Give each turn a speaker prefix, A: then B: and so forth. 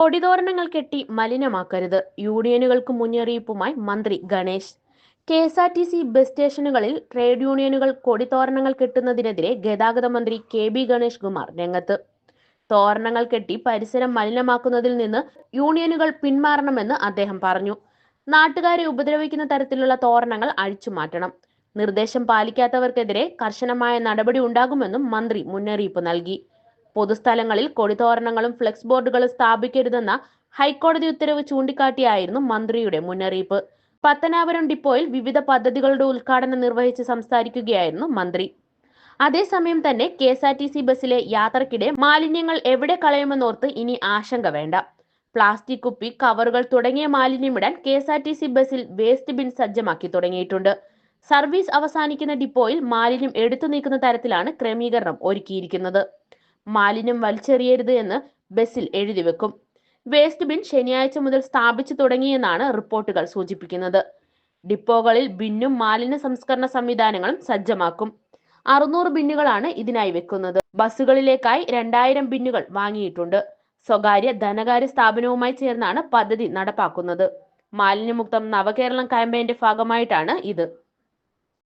A: കൊടിതോരണങ്ങൾ കെട്ടി മലിനമാക്കരുത്. യൂണിയനുകൾക്ക് മുന്നറിയിപ്പുമായി മന്ത്രി Ganesh. K S R T C bus സ്റ്റേഷനുകളിൽ ട്രേഡ് യൂണിയനുകൾ കൊടിതോരണങ്ങൾ കെട്ടുന്നതിനെതിരെ ഗതാഗത മന്ത്രി കെ ബി ഗണേഷ് കുമാർ രംഗത്ത്. തോരണങ്ങൾ കെട്ടി പരിസരം മലിനമാക്കുന്നതിൽ നിന്ന് യൂണിയനുകൾ പിന്മാറണമെന്ന് അദ്ദേഹം പറഞ്ഞു. നാട്ടുകാരെ ഉപദ്രവിക്കുന്ന തരത്തിലുള്ള തോരണങ്ങൾ അഴിച്ചു മാറ്റണം. നിർദ്ദേശം പാലിക്കാത്തവർക്കെതിരെ കർശനമായ നടപടി ഉണ്ടാകുമെന്നും മന്ത്രി മുന്നറിയിപ്പ് നൽകി. പൊതുസ്ഥലങ്ങളിൽ കൊടിതോരണങ്ങളും ഫ്ലെക്സ് ബോർഡുകളും സ്ഥാപിക്കരുതെന്ന ഹൈക്കോടതി ഉത്തരവ് ചൂണ്ടിക്കാട്ടിയായിരുന്നു മന്ത്രിയുടെ മുന്നറിയിപ്പ്. പത്തനാപുരം ഡിപ്പോയിൽ വിവിധ പദ്ധതികളുടെ ഉദ്ഘാടനം നിർവഹിച്ച് സംസാരിക്കുകയായിരുന്നു മന്ത്രി. അതേസമയം തന്നെ K S R T C ബസ്സിലെ യാത്രക്കിടെ മാലിന്യങ്ങൾ എവിടെ കളയുമെന്നോർത്ത് ഇനി ആശങ്ക വേണ്ട. പ്ലാസ്റ്റിക് കുപ്പി കവറുകൾ തുടങ്ങിയ മാലിന്യമിടാൻ K S R T C ബസ്സിൽ വേസ്റ്റ് ബിൻ സജ്ജമാക്കി തുടങ്ങിയിട്ടുണ്ട്. സർവീസ് അവസാനിക്കുന്ന ഡിപ്പോയിൽ മാലിന്യം എടുത്തു നീക്കുന്ന തരത്തിലാണ് ക്രമീകരണം ഒരുക്കിയിരിക്കുന്നത്. മാലിന്യം വലിച്ചെറിയരുത് എന്ന് ബസ്സിൽ എഴുതി വെക്കും. വേസ്റ്റ് ബിൻ ശനിയാഴ്ച മുതൽ സ്ഥാപിച്ചു തുടങ്ങിയെന്നാണ് റിപ്പോർട്ടുകൾ സൂചിപ്പിക്കുന്നത്. ഡിപ്പോകളിൽ ബിന്നും മാലിന്യ സംസ്കരണ സംവിധാനങ്ങളും സജ്ജമാക്കും. അറുന്നൂറ് ബിന്നുകളാണ് ഇതിനായി വെക്കുന്നത്. ബസ്സുകളിലേക്കായി രണ്ടായിരം ബിന്നുകൾ വാങ്ങിയിട്ടുണ്ട്. സ്വകാര്യ ധനകാര്യ സ്ഥാപനവുമായി ചേർന്നാണ് പദ്ധതി നടപ്പാക്കുന്നത്. മാലിന്യമുക്തം നവകേരളം ക്യാമ്പയിന്റെ ഭാഗമായിട്ടാണ് ഇത്.